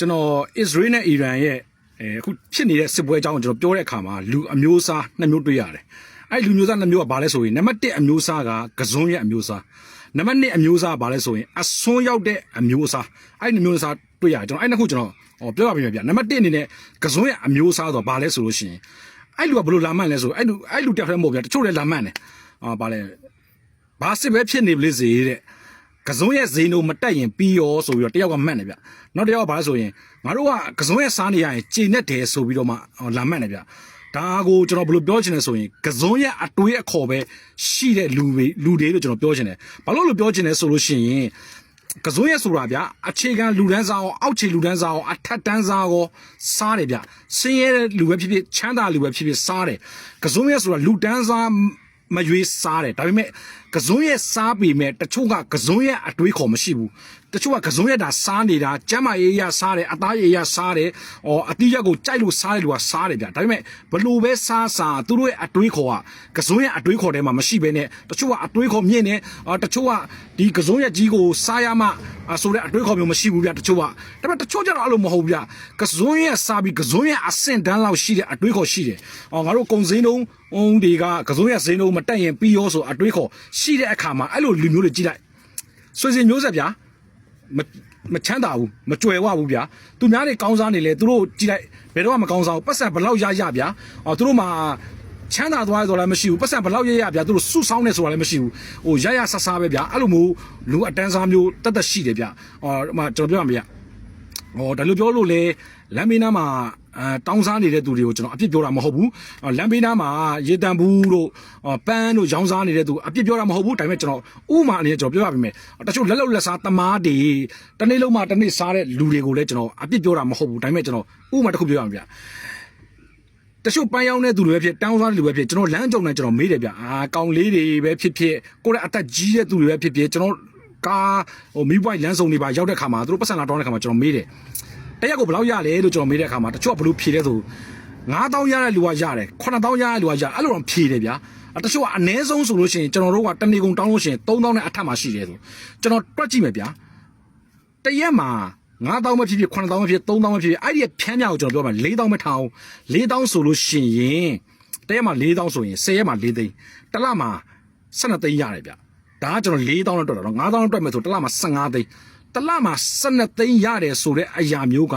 ကျွန်တော်အစ္စရေးနဲ့အီရန်ရဲ့အဲအခုဖြစ်နေတဲ့စစ်ပွဲအကြောင်းကိုကျွန်တော်ပြောတဲ့အခါမှာလူအမျိုးအစားနှစ်မျိုးတွေ့ရတယ်အဲ့လူမျိုးစားနှစ်မျိုးကဘာလဲဆိုရင်နံပါတ်1အမျိုးအစားကကစွန်းရဲ့အမျိုးအစားနံပါတ်2အမျိုးအစားကဘာလဲဆိုရင်အစွန်းရောက်တဲ့အမျိုးအစားအဲ့ဒီမျိုးအစားတွေ့ရတယ်ကျွန်တော်အဲ့နှစ်ခုကျွန်တော်ဟောပြောရပါမယ်ဗျနံပါတ်1အနေနဲ့ကစွန်းရဲ့အမျိုးအစားဆိုတော့ဘာလဲဆိုလို့ရှိရင်အဲ့လူကဘယ်လိုလာမှန်းလဲဆိုအဲ့လူအဲ့လူတက်ထဲမဟုတ်ဗျတချို့လည်းလာမှန်းတယ်အာဘာလဲဘာစစ်ပဲဖြစ်နေပလိစေတဲ့ ကစုံရဲ့ဇိန်တို့မတက်ရင်ပြီးရောဆိုပြီးတော့တယောက်ကမှတ်နေဗျနောက်တစ်ယောက်ကဘာလဲဆိုရင်ငါတို့ကကစုံရဲ့စားနေရရင်ကြည်နဲ့တယ်ဆိုပြီးတော့မှဟောလာမှတ်နေဗျဒါကိုကျွန်တော်ဘယ်လိုပြောချင်လဲဆိုရင်ကစုံရဲ့အတွေးအခေါ်ပဲရှိတဲ့လူတွေလူတွေလို့ကျွန်တော်ပြောချင်တယ်ဘာလို့လို့ပြောချင်လဲဆိုလို့ရှိရင်ကစုံရဲ့ဆိုတာဗျအခြေခံလူဒန်းစားရောအောက်ခြေလူဒန်းစားရောအထက်တန်းစားရောစားတယ်ဗျဆင်းရဲတဲ့လူပဲဖြစ်ဖြစ်ချမ်းသာလူပဲဖြစ်ဖြစ်စားတယ်ကစုံရဲ့ဆိုတာလူဒန်းစား မရွေးစားတယ်ဒါပေမဲ့ကစုံရဲ့စားပေမဲ့တချို့ကကစုံရဲ့အတွေးခေါ်မရှိဘူး တချို့ကကစုံရဲ့ဒါစားနေတာကျမ်းမာရေးရစားတယ်အသားရေးရစားတယ်အော်အတိရက်ကိုကြိုက်လို့စားတယ်လို့ကစားတယ်ဗျဒါပေမဲ့ဘလို့ပဲစားစားသူတို့ရဲ့အတွေးခေါ်ကကစုံရဲ့အတွေးခေါ်ထဲမှာမရှိဘဲနဲ့တချို့ကအတွေးခေါ်မြင့်နေအော်တချို့ကဒီကစုံရဲ့ကြီးကိုစားရမှအဆိုတဲ့အတွေးခေါ်မျိုးမရှိဘူးဗျတချို့ကဒါပေမဲ့တချို့ကျတော့အဲ့လိုမဟုတ်ဗျကစုံရဲ့စားပြီးကစုံရဲ့အဆင့်တန်းလောက်ရှိတဲ့အတွေးခေါ်ရှိတယ်အော်ငါတို့ကုံစင်းတုံးအုံးတွေကကစုံရဲ့စင်းတုံးမတက်ရင်ပြီးရောဆိုအတွေးခေါ်ရှိတဲ့အခါမှာအဲ့လိုလူမျိုးတွေကြည့်လိုက်ဆွေစဉ်မျိုးဆက်ဗျာ မမချမ်းသာဘူးမကြွယ်ဝဘူးဗျာသူများတွေကောင်းစားနေလေသူတို့ကြည့်လိုက်ဘယ်တော့မှမကောင်းစားဘူးပတ်စံဘယ်လောက်ရရဗျာအော်သူတို့မှာချမ်းသာသွားရဆိုလည်းမရှိဘူးပတ်စံဘယ်လောက်ရရဗျာသူတို့စုဆောင်းနေဆိုတာလည်းမရှိဘူးဟိုရရဆဆပဲဗျာအဲ့လိုမျိုးလူအတန်းစားမျိုးတတ်တတ်ရှိတယ်ဗျာအော်ဟိုမှာကျွန်တော်ပြောရမဗျာ။ဟောဒါလိုပြောလို့လေ လမ်းဘေးနားမှာအဲတောင်းစားနေတဲ့သူတွေကိုကျွန်တော်အပြစ်ပြောတာမဟုတ်ဘူး။အော်လမ်းဘေးနားမှာရေတံဘူးတို့အော်ပန်းတို့ရောင်းစားနေတဲ့သူအပြစ်ပြောတာမဟုတ်ဘူး။ဒါပေမဲ့ကျွန်တော်ဥမာအနေနဲ့ကျွန်တော်ပြောရပါမယ်။တချို့လက်လောက်လက်စားတမားတွေတနေ့လုံးမှတနေ့စားတဲ့လူတွေကိုလည်းကျွန်တော်အပြစ်ပြောတာမဟုတ်ဘူး။ဒါပေမဲ့ကျွန်တော်ဥမာတစ်ခုပြောရမှာဗျ။တချို့ပန်းရောင်းတဲ့သူတွေပဲဖြစ်တောင်းစားတဲ့လူပဲဖြစ်ကျွန်တော်လမ်းကြုံနေကျွန်တော်မေးတယ်ဗျအာကောင်လေးတွေပဲဖြစ်ဖြစ်ကိုယ့်ရဲ့အသက်ကြီးတဲ့သူတွေပဲဖြစ်ဖြစ်ကျွန်တော်ကားဟိုမိဘလမ်းစုံတွေပါရောက်တဲ့ခါမှာသူတို့ပတ်စံလာတောင်းတဲ့ခါမှာကျွန်တော်မေးတယ် တရက်ကိုဘယ်လောက်ရလဲလို့ကျွန်တော်မေးတဲ့အခါမှာတချို့ကဘယ်လိုဖြေလဲဆို9000ရတဲ့လူကရတယ်9000ရတဲ့လူကရအဲ့လိုတော့ဖြေတယ်ဗျာအတချို့ကအ ਨੇ ဆုံးဆိုလို့ရှိရင်ကျွန်တော်တို့ကတနေကုန်တောင်းလို့ရှိရင်3000နဲ့အထက်မှာရှိတယ်ဆိုကျွန်တော်တွက်ကြည့်မယ်ဗျာတရက်မှာ9000ပဲဖြစ်ဖြစ်9000ပဲဖြစ်3000ပဲဖြစ်ဖြစ်အဲ့ဒီဖြန်းမြကိုကျွန်တော်ပြောမှာ4000ပဲထောင်း4000ဆိုလို့ရှိရင်တရက်မှာ4000ဆိုရင်10ရက်မှာ4သိန်းတစ်လမှာ12သိန်းရတယ်ဗျဒါကကျွန်တော်4000နဲ့တွက်တာတော့9000နဲ့တွက်မယ်ဆိုတစ်လမှာ15သိန်း တလမှာ12သိန်းရတယ်ဆိုတဲ့အရာမျိုးက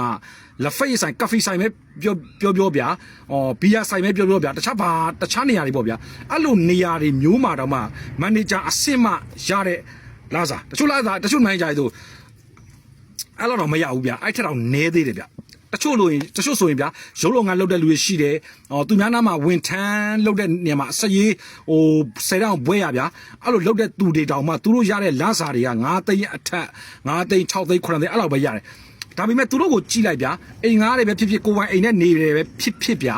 လက်ဖိတ်ဆိုင်ကဖေးဆိုင်ပဲပြောပြောပြောဗျာ။အော်ဘီယာဆိုင်ပဲပြောပြောဗျာ။တခြားဘာတခြားနေရာတွေပေါ့ဗျာ။အဲ့လိုနေရာတွေမျိုးမှာတော့မှမန်နေဂျာအဆင့်မှရတဲ့လာစားတချို့လာစားတချို့မန်နေဂျာတွေဆိုအဲ့လိုတော့မရဘူးဗျာ။အဲ့ထက်တော့နည်းသေးတယ်ဗျာ။ တချို့လို့ရင်တချို့ဆိုရင်ဗျာရုပ်လောင်ငန်းလုပ်တဲ့လူတွေရှိတယ်။အော်သူများနားမှာဝင်ထမ်းလုပ်တဲ့နေရာမှာအစရေးဟိုဆယ်တောင်ဘွဲရဗျာ။အဲ့လိုလုပ်တဲ့သူတွေတောင်မှသူတို့ရတဲ့လစာတွေက9သိန်းအထက်9သိန်း6သိန်း9သိန်းအဲ့လောက်ပဲရတယ်။ဒါပေမဲ့သူတို့ကိုကြည့်လိုက်ဗျာအိမ်ငားတွေပဲဖြစ်ဖြစ်ကိုယ်ပိုင်အိမ်နဲ့နေတယ်ပဲဖြစ်ဖြစ်ဗျာ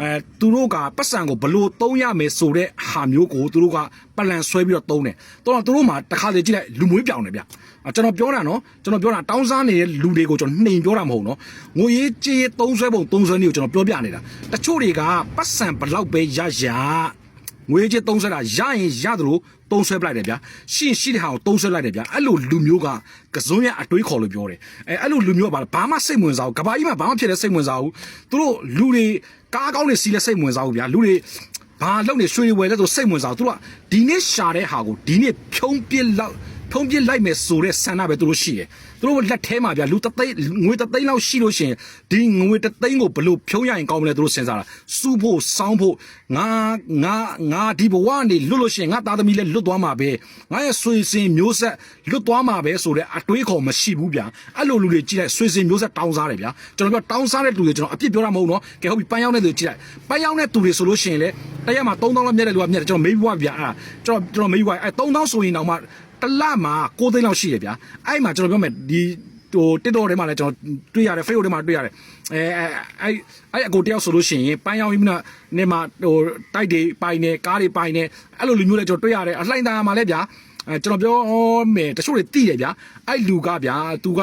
အဲသူတို့ကပတ်စံကိုဘလို့သုံးရမယ်ဆိုတဲ့ဟာမျိုးကိုသူတို့ကပလန်ဆွဲပြီးတော့သုံးတယ်တော့သူတို့မှတစ်ခါလေကြည့်လိုက်လူမွေးပြောင်တယ်ဗျအာ ကျွန်တော်ပြောတာနော်ကျွန်တော်ပြောတာတောင်းစားနေတဲ့လူတွေကိုကျွန်တော်နှိမ်ပြောတာမဟုတ်နော်ငွေရေးကြေးရေးသုံးဆွဲပုံသုံးဆွဲနည်းကိုကျွန်တော်ပြောပြနေတာတချို့တွေကပတ်စံဘလောက်ပဲရရငွေကြေးသုံးဆွဲတာရရင်ရသလိုသုံးဆွဲပလိုက်တယ်ဗျာရှင်းရှိတဲ့ဟာကိုသုံးဆွဲလိုက်တယ်ဗျာအဲ့လိုလူမျိုးကကစုံရဲ့အတွေးခေါ်လို့ပြောတယ်အဲအဲ့လိုလူမျိုးကဘာဘာမှစိတ်ဝင်စားဘူးကဘာကြီးမှဘာမှဖြစ်တဲ့စိတ်ဝင်စားဘူးသူတို့လူတွေကားကောင်းတွေစီးလဲစိတ်ဝင်စားဘူးဗျာလူတွေဘာလုပ်နေရွှေဝယ်လဲဆိုစိတ်ဝင်စားဘူးသူတို့ကဒီနေ့ရှာတဲ့ဟာကိုဒီနေ့ဖြုံးပြစ်လောက် ဖုံးပြစ်လိုက်မယ်ဆိုတဲ့ဆန္ဒပဲသူတို့ရှိတယ်သူတို့လက်ထဲမှာဗျာလူတသိန်းငွေတသိန်းလောက်ရှိလို့ရှိရင်ဒီငွေတသိန်းကိုဘလို့ဖြုံးရရင်ကောင်းမလဲသူတို့စဉ်းစားတာစုဖို့စောင်းဖို့ငါငါငါဒီဘဝနေလွတ်လို့ရှိရင်ငါသားသမီးလည်းလွတ်သွားမှာပဲငါရဲ့ဆွေစဉ်မျိုးဆက်လွတ်သွားမှာပဲဆိုတဲ့အတွေးခေါ်မရှိဘူးဗျာအဲ့လိုလူတွေကြည့်လိုက်ဆွေစဉ်မျိုးဆက်တောင်းစားတယ်ဗျာကျွန်တော်ပြောတောင်းစားတဲ့လူတွေကျွန်တော်အပြစ်ပြောတာမဟုတ်နော်ကဲဟုတ်ပြီပန်းရောက်တဲ့သူကြည့်လိုက်ပန်းရောက်တဲ့သူတွေဆိုလို့ရှိရင်လေတရက်မှာ3000လောက်မြတ်တဲ့လူကမြတ်တယ်ကျွန်တော်မေးပြီးွားဗျာအဲ့ကျွန်တော်ကျွန်တော်မေးပြီးွားအဲ3000ဆိုရင်တော့မှ တလမှာ6သိန်းလောက်ရှိတယ်ဗျာအဲ့မှာကျွန်တော်ပြောမယ်ဒီဟိုတစ်တော်ထဲမှာလည်းကျွန်တော်တွေ့ရတယ် Facebook ထဲမှာတွေ့ရတယ်အဲအဲအဲ့အကိုတယောက်ဆိုလို့ရှိရင်ပန်းရောင်းပြီးမှနေမှာဟိုတိုက်တွေပိုင်နေကားတွေပိုင်နေအဲ့လိုလူမျိုးလည်းကျွန်တော်တွေ့ရတယ်အလှိုင်းသားမှာလည်းဗျာအဲကျွန်တော်ပြောမယ်တချို့တွေတိတယ်ဗျာအဲ့လူကဗျာသူက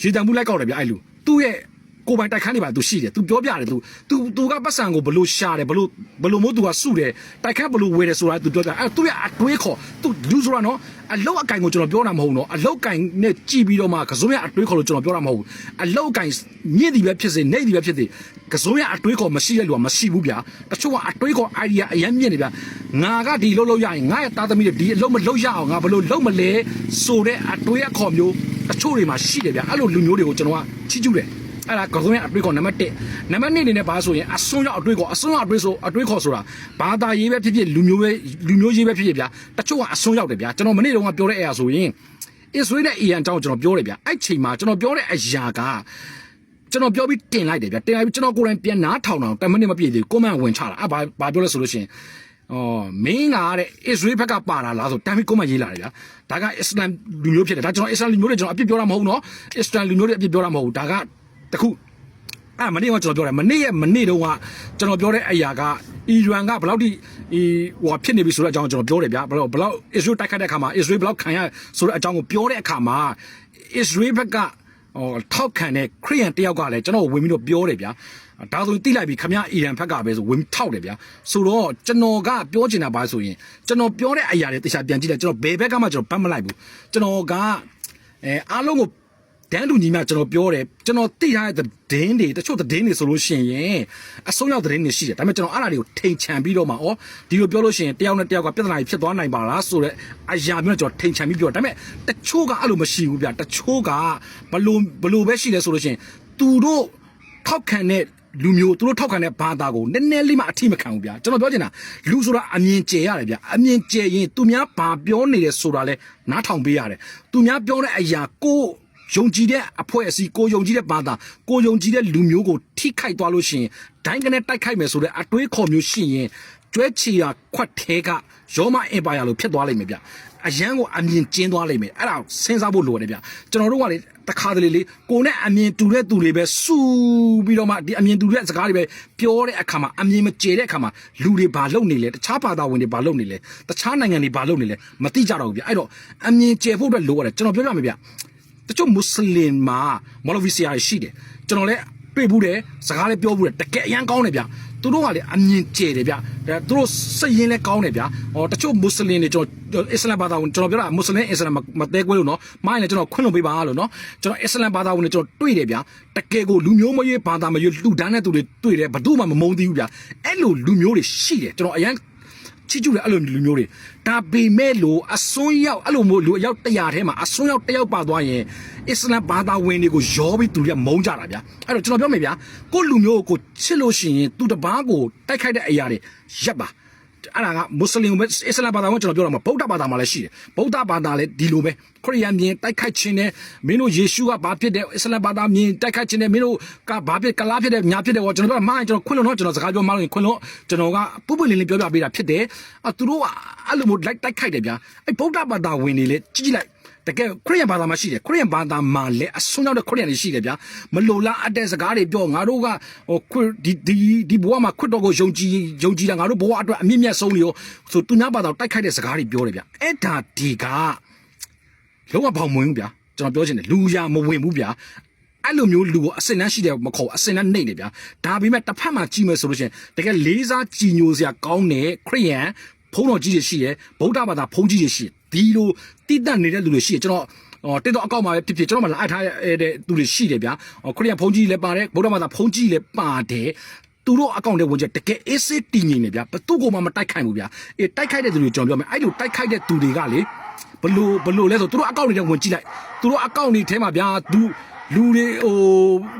ရေတံမှုလိုက်ကောက်တယ်ဗျာအဲ့လူသူ့ရဲ့ ကိုယ်ပိုင်တိုက်ခန်းတွေပါသူရှိတယ်သူပြောပြတယ်သူသူသူကပတ်စံကိုဘလို့ရှာတယ်ဘလို့ဘလို့မို့သူကစုတယ်တိုက်ခန်းဘလို့ဝယ်တယ်ဆိုတာသူပြောပြအဲ့သူရဲ့အတွေးခေါ်သူလူဆိုတာနော်အလောက်အကင်ကိုကျွန်တော်ပြောတာမဟုတ်နော်အလောက်ကင်နဲ့ကြည်ပြီးတော့မှကစုံရဲ့အတွေးခေါ်လို့ကျွန်တော်ပြောတာမဟုတ်ဘူးအလောက်ကင်မြင့်ဒီပဲဖြစ်စေနေဒီပဲဖြစ်စေကစုံရဲ့အတွေးခေါ်မရှိတဲ့လူကမရှိဘူးဗျာတချို့ကအတွေးခေါ် idea အရင်မြင့်နေဗျာငါကဒီလုံးလုံးရရင်ငါရဲ့သားသမီးတွေဒီအလုံးမလုံးရအောင်ငါဘလို့လုံးမလဲဆိုတဲ့အတွေးအခေါ်မျိုးတချို့တွေမှာရှိတယ်ဗျာအဲ့လိုလူမျိုးတွေကိုကျွန်တော်ကချီးကျူးတယ် အဲ့ဒါကကုံရဲ့အတွေ့ခေါ်နံပါတ်1နံပါတ်2အနေနဲ့ဘာဆိုရင်အစွန်းရောက်အတွေ့ခေါ်အစွန်းရောက်အတွေ့ဆိုအတွေ့ခေါ်ဆိုတာဘာသာရေးပဲဖြစ်ဖြစ်လူမျိုးပဲလူမျိုးရေးပဲဖြစ်ဖြစ်ဗျာတချို့ကအစွန်းရောက်တယ်ဗျာကျွန်တော်မနေ့တုန်းကပြောတဲ့အရာဆိုရင်အစ္စရေးနဲ့အီရန်အကြောင်းကျွန်တော်ပြောတယ်ဗျာအဲ့ချိန်မှာကျွန်တော်ပြောတဲ့အရာကကျွန်တော်ပြောပြီးတင်လိုက်တယ်ဗျာတင်လိုက်ပြီးကျွန်တော်ကိုယ်တိုင်ပြန်နားထောင်အောင်10မိနစ်မပြည့်သေးဘူးကွန်မန့်ဝင်ချလာအဲ့ဘာဘာပြောလဲဆိုလို့ရှိရင်အော်မင်းကတဲ့အစ္စရေးဘက်ကပါတာလားဆိုတမ်းပြီးကွန်မန့်ရေးလာတယ်ဗျာဒါကအစ္စလမ်လူမျိုးဖြစ်တယ်ဒါကျွန်တော်အစ္စလမ်လူမျိုးတွေကျွန်တော်အပြစ်ပြောတာမဟုတ်ဘူးနော်အစ္စလမ်လူမျိုးတွေအပြစ်ပြောတာမဟုတ်ဘူးဒါက တခုအဲ့မနေ့ကကျွန်တော်ပြောတယ်မနေ့ရဲ့မနေ့တုန်းကကျွန်တော်ပြောတဲ့အရာကအီရန်ကဘယ်လောက်ထိဒီဟိုဖြစ်နေပြီဆိုတဲ့အကြောင်းကျွန်တော်ပြောတယ်ဗျာဘယ်လောက်ဘယ်လောက်အစ္စရေးတိုက်ခိုက်တဲ့အခါမှာအစ္စရေးဘယ်လောက်ခံရဆိုတဲ့အကြောင်းကိုပြောတဲ့အခါမှာအစ္စရေးဘက်ကဟိုထောက်ခံတဲ့ခရီးယန်တယောက်ကလည်းကျွန်တော်ဝင်ပြီးတော့ပြောတယ်ဗျာဒါဆိုရင်တိလိုက်ပြီခမရအီရန်ဘက်ကပဲဆိုဝင်ပြီးထောက်တယ်ဗျာဆိုတော့ကျွန်တော်ကပြောချင်တာပါဆိုရင်ကျွန်တော်ပြောတဲ့အရာတွေတခြားပြန်ကြည့်လိုက်ကျွန်တော်ဘယ်ဘက်ကမှကျွန်တော်ပတ်မလိုက်ဘူးကျွန်တော်ကအဲအားလုံးကို တန်းတူညီမကျွန်တော်ပြောတယ်ကျွန်တော်သိထားတဲ့သတင်းတွေတချို့သတင်းတွေဆိုလို့ရှိရင်အဆုံးရောက်သတင်းတွေရှိတယ်ဒါပေမဲ့ကျွန်တော်အဲ့ဒါတွေကိုထိန်ချန်ပြီးတော့မှဩဒီလိုပြောလို့ရှိရင်တယောက်နဲ့တယောက်ကပြဿနာကြီးဖြစ်သွားနိုင်ပါလားဆိုတော့အရာမျိုးနဲ့ကျွန်တော်ထိန်ချန်ပြီးပြောတယ်ဒါပေမဲ့တချို့ကအဲ့လိုမရှိဘူးဗျတချို့ကဘလို့ဘလို့ပဲရှိတယ်ဆိုလို့ရှိရင်သူတို့ထောက်ခံတဲ့လူမျိုးသူတို့ထောက်ခံတဲ့ဘာသာကိုနည်းနည်းလေးမှအထိမခံဘူးဗျာကျွန်တော်ပြောချင်တာလူဆိုတာအမြင်ကျယ်ရတယ်ဗျာအမြင်ကျယ်ရင်သူများဘာပြောနေတယ်ဆိုတာလဲနားထောင်ပေးရတယ်သူများပြောတဲ့အရာကို ယုံကြည်တဲ့အဖွဲ့အစည်းကိုယုံကြည်တဲ့ဘာသာကိုယုံကြည်တဲ့လူမျိုးကိုထိခိုက်သွားလို့ရှိရင်ဒိုင်းကနေတိုက်ခိုက်မယ်ဆိုတဲ့အတွေးခေါ်မျိုးရှိရင်ကျွဲချီရာခွက်သေးကရောမအင်ပါယာလို့ဖြစ်သွားလိမ့်မယ်ဗျအရန်ကိုအမြင်ကျင်းသွားလိမ့်မယ်အဲ့ဒါစဉ်းစားဖို့လိုတယ်ဗျကျွန်တော်တို့ကလေတခါတလေလေကိုနဲ့အမြင်တူတဲ့သူတွေပဲစူပြီးတော့မှဒီအမြင်တူတဲ့စကားတွေပဲပြောတဲ့အခါမှာအမြင်မကျတဲ့အခါမှာလူတွေဘာလုပ်နေလဲတခြားဘာသာဝင်တွေဘာလုပ်နေလဲတခြားနိုင်ငံတွေဘာလုပ်နေလဲမသိကြတော့ဘူးဗျအဲ့တော့အမြင်ကျဖို့အတွက်လိုရတယ်ကျွန်တော်ပြောပြမယ်ဗျ တချို့မွတ်စလင်မှာမော်လဗီဆီယာရှိတယ်ကျွန်တော်လည်းတွေ့ဘူးတယ်စကားလည်းပြောဘူးတယ်တကယ်အရန်ကောင်းတယ်ဗျသူတို့ကလည်းအမြင်ကျယ်တယ်ဗျဒါသူတို့စိတ်ရင်းလည်းကောင်းတယ်ဗျဟောတချို့မွတ်စလင်တွေကျွန်တော်အစ္စလမ်ဘာသာဝင်ကျွန်တော်ပြောတာမွတ်စလင်အစ္စလမ်မတဲကွဲလို့နော်မိုင်းလည်းကျွန်တော်ခွင့်လို့ပေးပါလို့နော်ကျွန်တော်အစ္စလမ်ဘာသာဝင်တွေကျွန်တော်တွေ့တယ်ဗျတကယ်ကိုလူမျိုးမရွေးဘာသာမရွေးလှူဒန်းတဲ့သူတွေတွေ့တယ်ဘယ်သူမှမမုန်းသေးဘူးဗျအဲ့လိုလူမျိုးတွေရှိတယ်ကျွန်တော်အရန် ချစ်ကျူတဲ့အဲ့လိုလူမျိုးတွေဒါပေမဲ့လို့အစွန်းရောက်အဲ့လိုမျိုးလူအယောက်100ထဲမှာအစွန်းရောက်တစ်ယောက်ပါသွားရင်အစ္စလမ်ဘာသာဝင်တွေကိုရောပြီးသူတွေကမုန်းကြတာဗျာအဲ့တော့ကျွန်တော်ပြောမယ်ဗျာကိုယ့်လူမျိုးကိုချစ်လို့ရှိရင်သူတပားကိုတိုက်ခိုက်တဲ့အရာတွေရပ်ပါ အဲ့ဒါကမွတ်စလင်ပဲအစ္စလမ်ဘာသာဝင်ကျွန်တော်ပြောတာမှာဗုဒ္ဓဘာသာမှာလည်းရှိတယ်ဗုဒ္ဓဘာသာလည်းဒီလိုပဲခရစ်ယာန်မြင်တိုက်ခိုက်ခြင်းနဲ့မင်းတို့ယေရှုကဘာဖြစ်တယ်အစ္စလမ်ဘာသာမြင်တိုက်ခိုက်ခြင်းနဲ့မင်းတို့ကဘာဖြစ်ကလားဖြစ်တယ်ညာဖြစ်တယ်ဟောကျွန်တော်ပြောမှာကျွန်တော်ခွင့်လို့တော့ကျွန်တော်စကားပြောမှလို့ခွင့်လို့ကျွန်တော်ကပုပ်ပွင့်လင်းလင်းပြောပြပေးတာဖြစ်တယ်အသူတို့ကအဲ့လိုမျိုးလိုက်တိုက်ခိုက်တယ်ဗျာအဲ့ဗုဒ္ဓဘာသာဝင်တွေလေကြည့်ကြည့်လိုက် တကယ်ခရစ်ယာန်ဘာသာမှာရှိတယ်ခရစ်ယာန်ဘာသာမှာလည်းအဆုံးရောက်တဲ့ခရစ်ယာန်တွေရှိတယ်ဗျာမလိုလားအပ်တဲ့စကားတွေပြောငါတို့ကဟိုခွဒီဒီဒီဘဝမှာခွတ်တော်ကိုယုံကြည်ယုံကြည်တာငါတို့ဘဝအတွက်အမြင့်မြတ်ဆုံးနေရောဆိုသူများဘာသာကိုတိုက်ခိုက်တဲ့စကားတွေပြောတယ်ဗျာအဲ့ဒါဒီကလုံးဝဘောင်မဝင်ဘူးဗျာကျွန်တော်ပြောချင်တယ်လူရမဝင်ဘူးဗျာအဲ့လိုမျိုးလူကိုအစင်နှမ်းရှိတယ်မခေါ်အစင်နှမ်းနှိမ့်တယ်ဗျာဒါပေမဲ့တစ်ဖက်မှာကြည့်မယ်ဆိုလို့ရှိရင်တကယ်လေးစားကြည်ညိုစရာကောင်းတဲ့ခရစ်ယာန်ဖုံးတော်ကြီးတွေရှိတယ်ဗုဒ္ဓဘာသာဖုံးကြီးတွေရှိတယ် ဒီလိုတိတက်နေတဲ့လူတွေရှိတယ်ကျွန်တော်ဟောတက်တော့အကောက်မှာပဲဖြစ်ဖြစ်ကျွန်တော်မလာအပ်ထားတဲ့သူတွေရှိတယ်ဗျာဟောခရစ်ယာန်ဖုန်းကြီးလည်းပါတယ်ဗုဒ္ဓဘာသာဖုန်းကြီးလည်းပါတယ်သူတို့အကောင့်တွေဝင်ချက်တကယ်အေးစေးတည်ငြိမ်နေဗျာဘသူ့ကိုမှမတိုက်ခိုက်ဘူးဗျာအေးတိုက်ခိုက်တဲ့သူတွေကျွန်တော်ပြောမယ်အဲ့လိုတိုက်ခိုက်တဲ့သူတွေကလေဘလို့ဘလို့လဲဆိုသူတို့အကောင့်တွေဝင်ကြည့်လိုက်သူတို့အကောင့်တွေထဲမှာဗျာသူ လူတွေဟို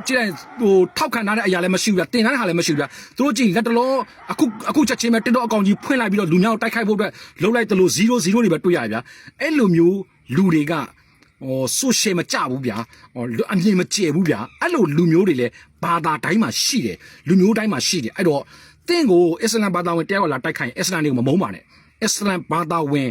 ကြည့်လိုက်ဟိုထောက်ခံထားတဲ့အရာလည်းမရှိဘူးဗျတင်ထားတဲ့ဟာလည်းမရှိဘူးဗျသူတို့ကြည့်လက်တလောအခုအခုချက်ချင်းပဲတက်တော့အကောင့်ကြီးဖွင့်လိုက်ပြီးတော့လူများကိုတိုက်ခိုက်ဖို့အတွက်လှုပ်လိုက်တယ်လို့0 0တွေပဲတွေ့ရဗျာအဲ့လိုမျိုးလူတွေကဟောဆိုရှယ်မကြဘူးဗျာဟောလူအမြင်မကျယ်ဘူးဗျာအဲ့လိုလူမျိုးတွေလည်းဘာသာတိုင်းမှာရှိတယ်လူမျိုးတိုင်းမှာရှိတယ်အဲ့တော့တင့်ကိုအစ္စလမ်ဘာသာဝင်တယောက်လာတိုက်ခိုင်းအစ္စလမ်တွေကိုမမုန်းပါနဲ့ အစ္စလမ်ဘာသာဝင်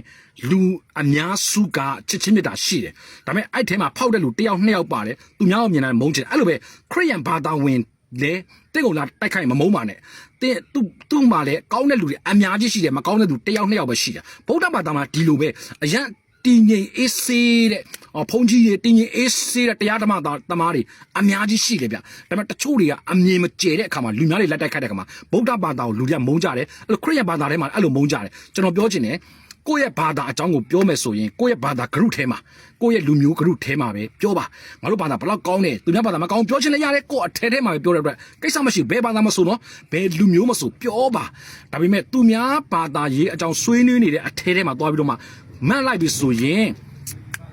လူအများစုကချစ်ချင်းမြတ်တာရှိတယ်ဒါပေမဲ့အဲ့ထဲမှာဖောက်တဲ့လူတယောက်နှစ်ယောက်ပါတယ်သူများကိုမြင်တယ်မုန်းချင်အဲ့လိုပဲခရစ်ယာန်ဘာသာဝင်လေတင့်ကိုလာတိုက်ခိုင်းမမုန်းပါနဲ့တင်းသူသူ့မှာလည်းကောင်းတဲ့လူတွေအများကြီးရှိတယ်မကောင်းတဲ့လူတယောက်နှစ်ယောက်ပဲရှိတယ်ဗုဒ္ဓဘာသာမှာဒီလိုပဲအရန် တင်းငိမ်အေးဆေးတဲ့အော်ဖုန်ကြီးတွေတင်းငိမ်အေးဆေးတဲ့တရားဓမ္မသားတမားတွေအများကြီးရှိတယ်ဗျဒါပေမဲ့တချို့တွေကအမြင်မကျဲတဲ့အခါမှာလူများတွေလက်တိုက်ခိုက်တဲ့အခါမှာဗုဒ္ဓဘာသာကိုလူတွေကမုန်းကြတယ်အဲ့လိုခရစ်ယာန်ဘာသာထဲမှာအဲ့လိုမုန်းကြတယ်ကျွန်တော်ပြောချင်တယ်ကိုယ့်ရဲ့ဘာသာအကြောင်းကိုပြောမယ်ဆိုရင်ကိုယ့်ရဲ့ဘာသာဂရုထဲမှာကိုယ့်ရဲ့လူမျိုးဂရုထဲမှာပဲပြောပါငါတို့ဘာသာဘလောက်ကောင်းတယ်သူများဘာသာမကောင်းပြောချင်လည်းရတယ်ကိုယ့်အထဲထဲမှာပဲပြောတဲ့အတွက်ကိစ္စမရှိဘယ်ဘာသာမဆိုနော်ဘယ်လူမျိုးမဆိုပြောပါဒါပေမဲ့သူများဘာသာရေးအကြောင်းဆွေးနွေးနေတဲ့အထဲထဲမှာသွားပြီးတော့မှ မန့်လိုက်ပြီဆိုရင်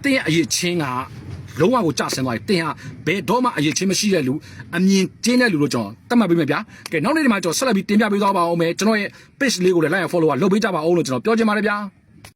တင်းရဲ့အရေးချင်းကလုံးဝကိုကြဆင်းသွားပြီတင်းဟာဘယ်တော့မှအရေးချင်းမရှိတဲ့လူအမြင်ကျင်းတဲ့လူလို့ကျွန်တော်တတ်မှတ်ပေးမယ်ဗျာကဲနောက်နေ့ဒီမှာကျွန်တော်ဆက်လက်ပြီးတင်ပြပေးသွားပါအောင်မယ်ကျွန်တော်ရဲ့ page လေးကိုလည်း like and follow လုပ်ပေးကြပါအောင်လို့ကျွန်တော်ပြောချင်ပါတယ်ဗျာ